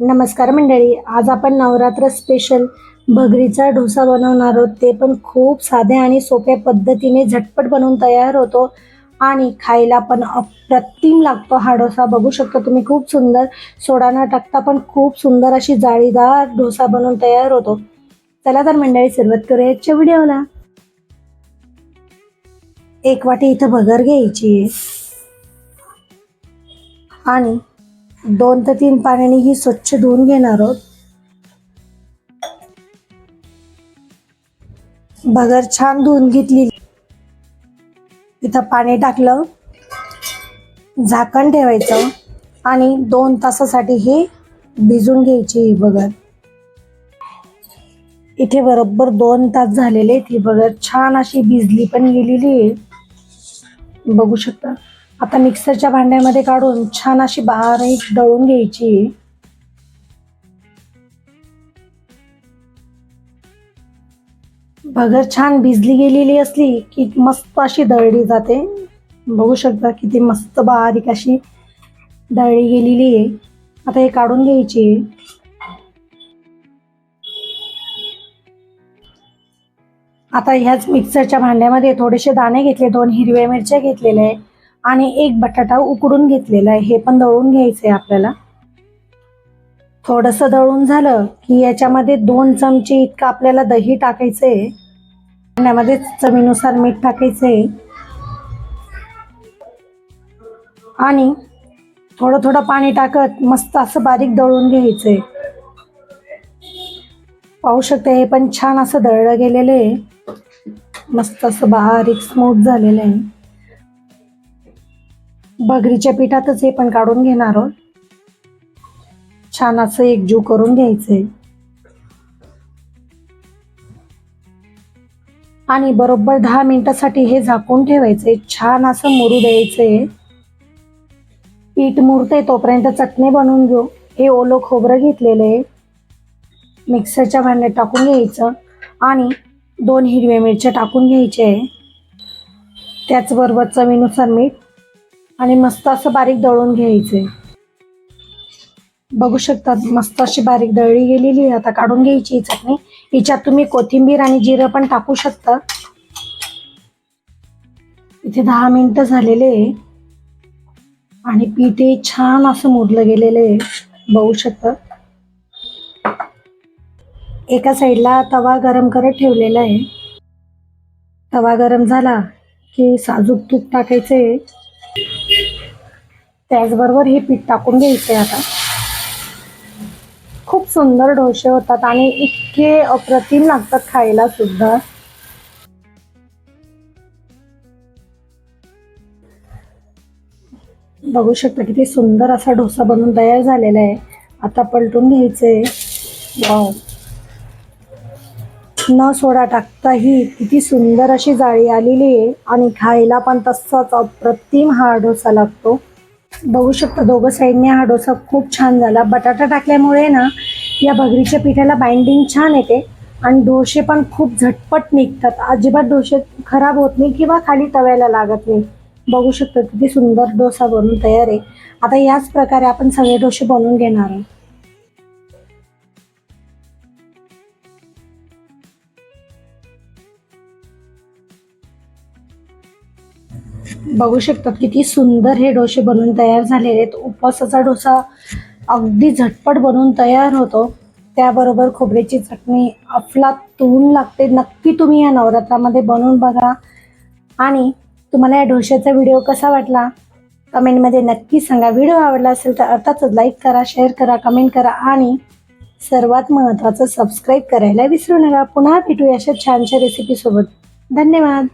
नमस्कार मंडळी आज आपण नवरात्र स्पेशल भगरीचा डोसा बनवणार आहोत. ते पण खूप साध्या आणि सोप्या पद्धतीने झटपट बनवून तयार होतो आणि खायला पण अप्रतिम लागतो हा डोसा. बघू शकता तुम्ही खूप सुंदर सोडा न टाकता पण खूप सुंदर अशी जाळीदार डोसा बनवून तयार होतो. चला तर मंडळी सुरुवात करूया आजच्या व्हिडिओला. एक वाटी इथं भगर घ्यायची आहे. आणि दोन ते तीन पाण्याने ही स्वच्छ धुवून घेणार आहोत. बगर छान धुवून घेतली इथं पाणी टाकलं. झाकण ठेवायचं आणि दोन तासासाठी हे भिजून घ्यायची ही बगर इथे बरोबर दोन तास झालेले आहेत. ही बगर छान अशी भिजली पण गेलेली आहे. बघू शकता. आता मिक्सरच्या भांड्यामध्ये काढून छान अशी बारीक दळून घ्यायची. भगर छान भिजली गेलेली असली की मस्त अशी दळली जाते. बघू शकता किती मस्त बारीक अशी दळली गेलेली आहे. आता हे काढून घ्यायची. आता ह्याच मिक्सरच्या भांड्यामध्ये थोडेसे दाणे घेतले दोन हिरव्या मिरच्या घेतलेल्या आहे. आणि एक बटाटा उकडून घेतलेला आहे. हे पण दळून घ्यायचं आहे आपल्याला. थोडंसं दळून झालं की याच्यामध्ये दोन चमचे इतकं आपल्याला दही टाकायचं आहे त्यामध्ये चवीनुसार मीठ टाकायचं आहे आणि थोडं थोडं पाणी टाकत मस्त असं बारीक दळून घ्यायचं आहे पाहू शकते हे पण छान असं दळलं गेलेलं आहे. मस्त असं बारीक स्मूथ झालेलं आहे. भगरीच्या पिठातच हे पण काढून घेणार आहोत. छान असं एकजीव करून घ्यायचंय. आणि बरोबर दहा मिनिटासाठी हे झाकून ठेवायचंय. छान असं मुरू द्यायचंय. पीठ मुरते तोपर्यंत चटणी बनवून घेऊ. हे ओलं खोबरं घेतलेलं आहे. मिक्सरच्या भांड्यात टाकून घ्यायचं. आणि दोन हिरव्या मिरच्या टाकून घ्यायचे आहे. त्याचबरोबर चवीनुसार मीठ आणि मस्त असं बारीक दळून घ्यायचे. बघू शकता मस्त अशी बारीक दळली गेलेली आहे. आता काढून घ्यायची ही चटणी. हिच्यात तुम्ही कोथिंबीर आणि जिरं पण टाकू शकता. इथे दहा मिनिटं झालेले आहे. आणि पीठ छान असं मुरलं गेलेलं आहे. बघू शकता. एका साईडला तवा गरम करत ठेवलेला आहे. तवा गरम झाला की साजूक तूप टाकायचं आहे. त्याचबरोबर हे पीठ टाकून घ्यायचे आता. खूप सुंदर डोसे होतात आणि इतके अप्रतिम लागतात खायला सुद्धा. बघू शकता किती सुंदर असा डोसा बनवून तयार झालेला आहे. आता पलटून घ्यायचंय. वाव. न सोडा टाकताही किती सुंदर अशी जाळी आलेली आहे आणि खायला पण तसाच अप्रतिम हा डोसा लागतो. बघू शकता दोघं साईडने हा डोसा खूप छान झाला. बटाटा टाकल्यामुळे ना या भगरीच्या पिठाला बाइंडिंग छान येते आणि डोसे पण खूप झटपट निघतात. अजिबात डोसे खराब होत नाही किंवा खाली तव्याला लागत नाही. बघू शकता किती सुंदर डोसा बनून तयार आहे. आता याच प्रकारे आपण सगळे डोसे बनवून घेणार आहोत. बघू शकतात किती सुंदर हे डोसे बनवून तयार झालेले आहेत. उपवासाचा डोसा अगदी झटपट बनवून तयार होतो. त्याबरोबर खोबऱ्याची चटणी अफलातून लागते. नक्की तुम्ही या नवरात्रामध्ये बनवून बघा. आणि तुम्हाला या डोश्याचा व्हिडिओ कसा वाटला? कमेंटमध्ये नक्की सांगा. व्हिडिओ आवडला असेल तर अर्थातच लाईक करा शेअर करा कमेंट करा आणि सर्वात महत्त्वाचं सबस्क्राईब करायला विसरू नका. पुन्हा भेटूया अशा छानशा रेसिपीसोबत धन्यवाद.